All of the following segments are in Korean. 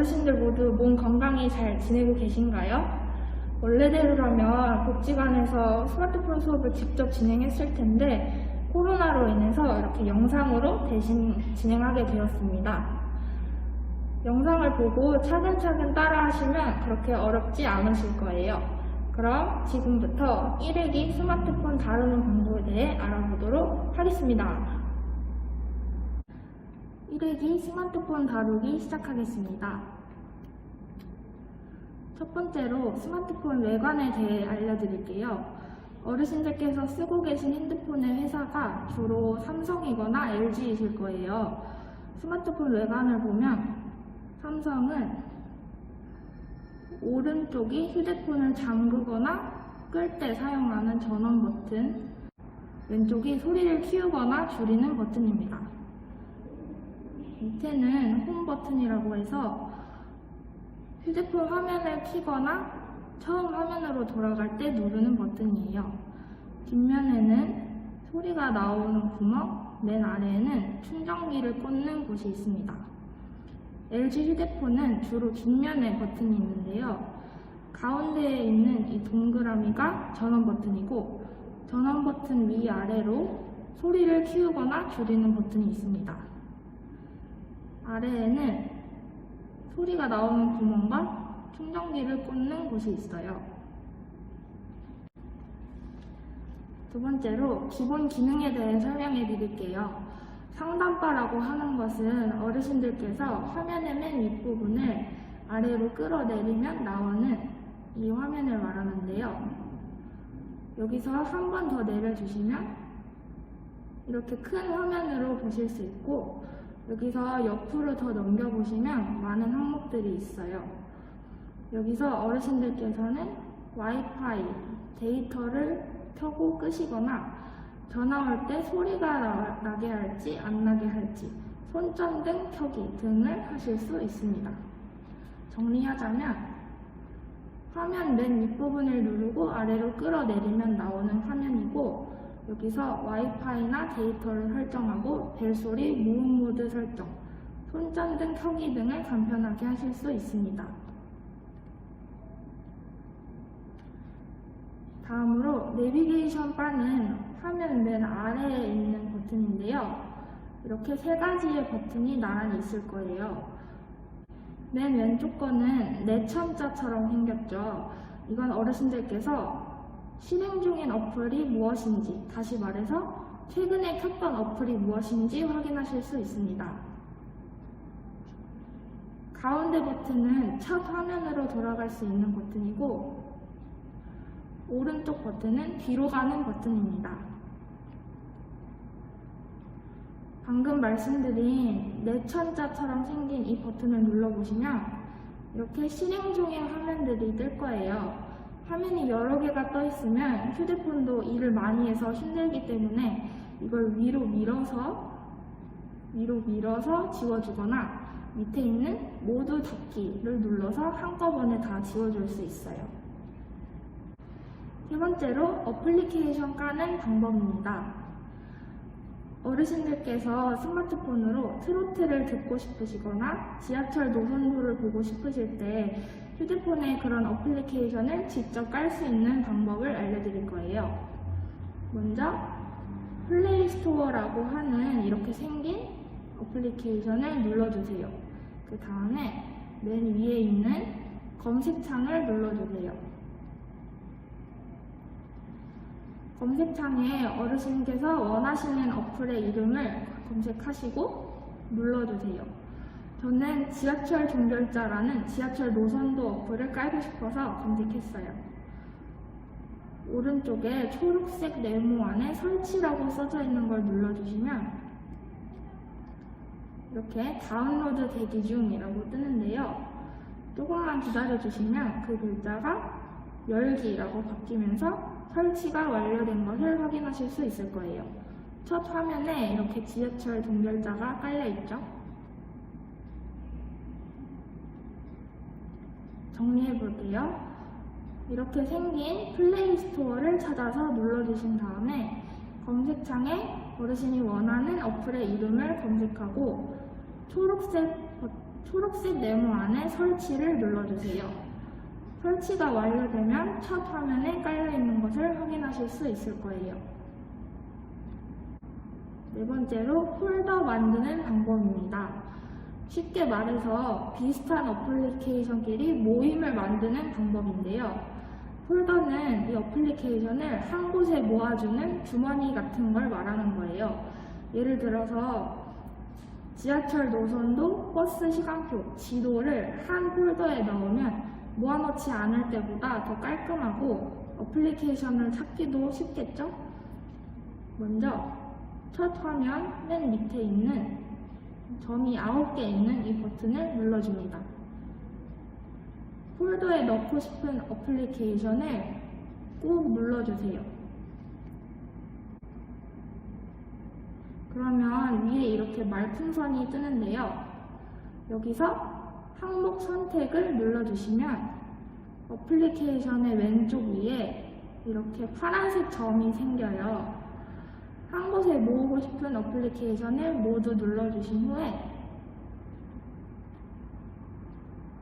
어르신들 모두 몸 건강히 잘 지내고 계신가요? 원래대로라면 복지관에서 스마트폰 수업을 직접 진행했을 텐데 코로나로 인해서 이렇게 영상으로 대신 진행하게 되었습니다. 영상을 보고 차근차근 따라 하시면 그렇게 어렵지 않으실 거예요. 그럼 지금부터 1회기 스마트폰 다루는 방법에 대해 알아보도록 하겠습니다. 1회기 스마트폰 다루기 시작하겠습니다. 첫 번째로 스마트폰 외관에 대해 알려드릴게요. 어르신들께서 쓰고 계신 핸드폰의 회사가 주로 삼성이거나 LG이실 거예요. 스마트폰 외관을 보면 삼성은 오른쪽이 휴대폰을 잠그거나 끌 때 사용하는 전원 버튼, 왼쪽이 소리를 키우거나 줄이는 버튼입니다. 밑에는 홈 버튼이라고 해서 휴대폰 화면을 켜거나 처음 화면으로 돌아갈 때 누르는 버튼이에요. 뒷면에는 소리가 나오는 구멍, 맨 아래에는 충전기를 꽂는 곳이 있습니다. LG 휴대폰은 주로 뒷면에 버튼이 있는데요. 가운데에 있는 이 동그라미가 전원 버튼이고 전원 버튼 위아래로 소리를 키우거나 줄이는 버튼이 있습니다. 아래에는 소리가 나오는 구멍과 충전기를 꽂는 곳이 있어요. 두 번째로 기본 기능에 대해 설명해 드릴게요. 상단바라고 하는 것은 어르신들께서 화면의 맨 윗부분을 아래로 끌어내리면 나오는 이 화면을 말하는데요. 여기서 한 번 더 내려주시면 이렇게 큰 화면으로 보실 수 있고 여기서 옆으로 더 넘겨보시면 많은 항목들이 있어요. 여기서 어르신들께서는 와이파이, 데이터를 켜고 끄시거나 전화 올 때 소리가 나, 나게 할지 안 나게 할지 손전등 켜기 등을 하실 수 있습니다. 정리하자면 화면 맨 윗부분을 누르고 아래로 끌어내리면 나오는 화면이고 여기서 와이파이나 데이터를 설정하고 벨소리, 무음 모드 설정, 손전등 켜기 등을 간편하게 하실 수 있습니다. 다음으로 내비게이션 바는 화면 맨 아래에 있는 버튼인데요. 이렇게 세 가지의 버튼이 나란히 있을 거예요. 맨 왼쪽 거는 내천자처럼 생겼죠. 이건 어르신들께서 실행 중인 어플이 무엇인지, 다시 말해서 최근에 켰던 어플이 무엇인지 확인하실 수 있습니다. 가운데 버튼은 첫 화면으로 돌아갈 수 있는 버튼이고, 오른쪽 버튼은 뒤로 가는 버튼입니다. 방금 말씀드린 내천자처럼 생긴 이 버튼을 눌러보시면 이렇게 실행 중인 화면들이 뜰 거예요. 화면이 여러 개가 떠 있으면 휴대폰도 일을 많이 해서 힘들기 때문에 이걸 위로 밀어서 위로 밀어서 지워주거나 밑에 있는 모두 닫기를 눌러서 한꺼번에 다 지워줄 수 있어요. 세 번째로 어플리케이션 까는 방법입니다. 어르신들께서 스마트폰으로 트로트를 듣고 싶으시거나 지하철 노선도를 보고 싶으실 때 휴대폰에 그런 어플리케이션을 직접 깔 수 있는 방법을 알려드릴 거예요. 먼저 플레이 스토어라고 하는 이렇게 생긴 어플리케이션을 눌러주세요. 그 다음에 맨 위에 있는 검색창을 눌러주세요. 검색창에 어르신께서 원하시는 어플의 이름을 검색하시고 눌러주세요. 저는 지하철 종결자라는 지하철 노선도 어플을 깔고 싶어서 검색했어요. 오른쪽에 초록색 네모 안에 설치라고 써져 있는 걸 눌러주시면 이렇게 다운로드 대기 중이라고 뜨는데요. 조금만 기다려주시면 그 글자가 열기라고 바뀌면서 설치가 완료된 것을 확인하실 수 있을 거예요. 첫 화면에 이렇게 지하철 종결자가 깔려 있죠. 정리해 볼게요. 이렇게 생긴 플레이 스토어를 찾아서 눌러주신 다음에 검색창에 어르신이 원하는 어플의 이름을 검색하고 초록색, 버- 초록색 네모 안에 설치를 눌러주세요. 설치가 완료되면 첫 화면에 깔려있는 것을 확인하실 수 있을 거예요. 네 번째로 폴더 만드는 방법입니다. 쉽게 말해서 비슷한 어플리케이션끼리 모임을 만드는 방법인데요. 폴더는 이 어플리케이션을 한 곳에 모아주는 주머니 같은 걸 말하는 거예요. 예를 들어서 지하철 노선도 버스 시간표, 지도를 한 폴더에 넣으면 모아놓지 않을 때보다 더 깔끔하고 어플리케이션을 찾기도 쉽겠죠? 먼저 첫 화면 맨 밑에 있는 점이 9개 있는 이 버튼을 눌러줍니다. 폴더에 넣고 싶은 어플리케이션을 꼭 눌러주세요. 그러면 위에 이렇게 말풍선이 뜨는데요. 여기서 항목 선택을 눌러주시면 어플리케이션의 왼쪽 위에 이렇게 파란색 점이 생겨요. 한 곳에 모으고 싶은 어플리케이션을 모두 눌러주신 후에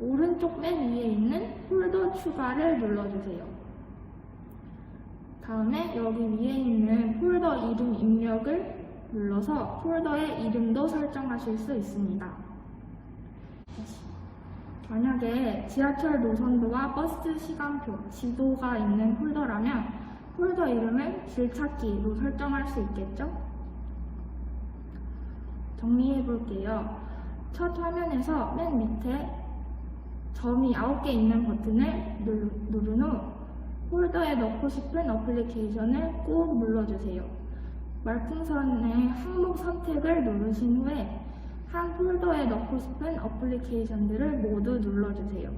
오른쪽 맨 위에 있는 폴더 추가를 눌러주세요. 다음에 여기 위에 있는 폴더 이름 입력을 눌러서 폴더의 이름도 설정하실 수 있습니다. 만약에 지하철 노선도와 버스 시간표, 지도가 있는 폴더라면 폴더 이름을 길찾기로 설정할 수 있겠죠? 정리해 볼게요. 첫 화면에서 맨 밑에 점이 9개 있는 버튼을 누- 누른 후 폴더에 넣고 싶은 어플리케이션을 꼭 눌러주세요. 말풍선의 항목 선택을 누르신 후에 한 폴더에 넣고 싶은 어플리케이션들을 모두 눌러주세요.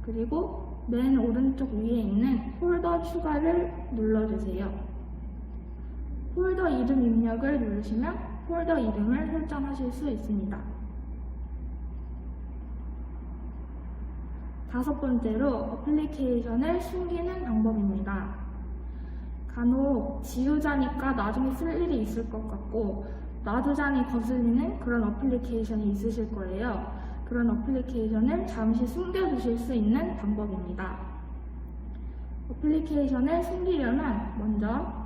그리고 맨 오른쪽 위에 있는 폴더 추가를 눌러주세요. 폴더 이름 입력을 누르시면 폴더 이름을 설정하실 수 있습니다. 다섯 번째로 어플리케이션을 숨기는 방법입니다. 간혹 지우자니까 나중에 쓸 일이 있을 것 같고 놔두자니 거슬리는 그런 어플리케이션이 있으실 거예요. 그런 어플리케이션을 잠시 숨겨두실 수 있는 방법입니다. 어플리케이션을 숨기려면 먼저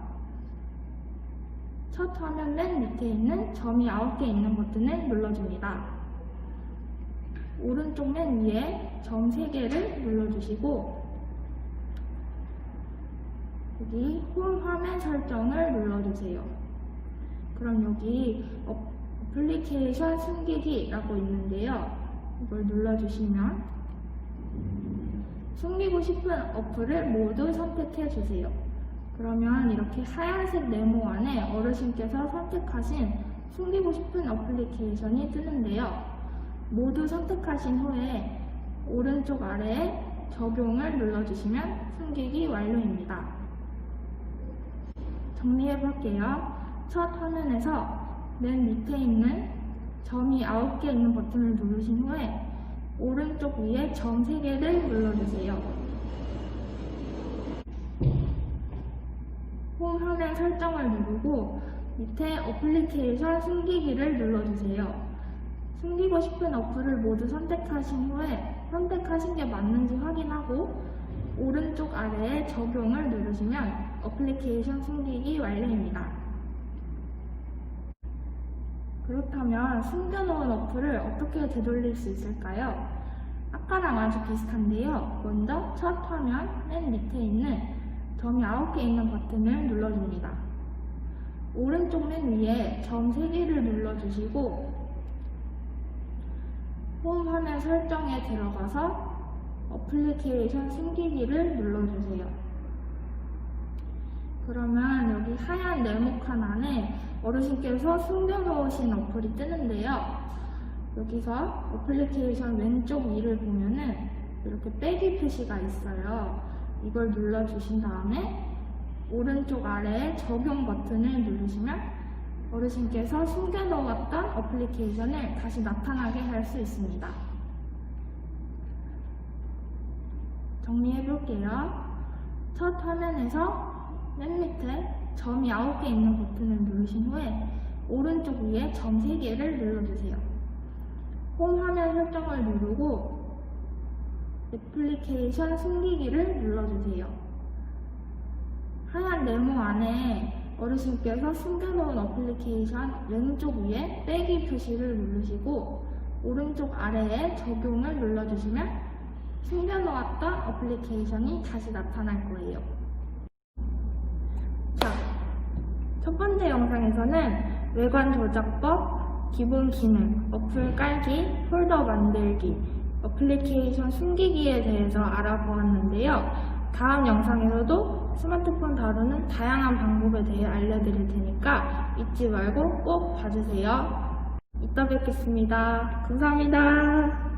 첫 화면 맨 밑에 있는 점이 9개 있는 버튼을 눌러줍니다. 오른쪽 맨 위에 점 3개를 눌러주시고 여기 홈 화면 설정을 눌러주세요. 그럼 여기 어- 어플리케이션 숨기기라고 있는데요. 이걸 눌러주시면 숨기고 싶은 어플을 모두 선택해 주세요. 그러면 이렇게 하얀색 네모 안에 어르신께서 선택하신 숨기고 싶은 어플리케이션이 뜨는데요. 모두 선택하신 후에 오른쪽 아래에 적용을 눌러주시면 숨기기 완료입니다. 정리해 볼게요. 첫 화면에서 맨 밑에 있는 점이 9개 있는 버튼을 누르신 후에 오른쪽 위에 점 3개를 눌러주세요. 홈 화면 설정을 누르고 밑에 어플리케이션 숨기기를 눌러주세요. 숨기고 싶은 어플을 모두 선택하신 후에 선택하신 게 맞는지 확인하고 오른쪽 아래에 적용을 누르시면 어플리케이션 숨기기 완료입니다. 그렇다면 숨겨놓은 어플을 어떻게 되돌릴 수 있을까요? 아까랑 아주 비슷한데요. 먼저 첫 화면 맨 밑에 있는 점이 9개 있는 버튼을 눌러줍니다. 오른쪽 맨 위에 점 3개를 눌러주시고 홈 화면 설정에 들어가서 어플리케이션 숨기기를 눌러주세요. 그러면 여기 하얀 네모칸 안에 어르신께서 숨겨놓으신 어플이 뜨는데요. 여기서 어플리케이션 왼쪽 위를 보면은 이렇게 빼기 표시가 있어요. 이걸 눌러주신 다음에 오른쪽 아래에 적용 버튼을 누르시면 어르신께서 숨겨놓았던 어플리케이션을 다시 나타나게 할 수 있습니다. 정리해 볼게요. 첫 화면에서 맨 밑에 점이 9개 있는 버튼을 누르신 후에 오른쪽 위에 점 3개를 눌러주세요. 홈 화면 설정을 누르고 애플리케이션 숨기기를 눌러주세요. 하얀 네모 안에 어르신께서 숨겨놓은 어플리케이션 왼쪽 위에 빼기 표시를 누르시고 오른쪽 아래에 적용을 눌러주시면 숨겨놓았던 어플리케이션이 다시 나타날 거예요. 자, 첫 번째 영상에서는 외관 조작법, 기본 기능, 어플 깔기, 폴더 만들기, 어플리케이션 숨기기에 대해서 알아보았는데요. 다음 영상에서도 스마트폰 다루는 다양한 방법에 대해 알려드릴 테니까 잊지 말고 꼭 봐주세요. 이따 뵙겠습니다. 감사합니다.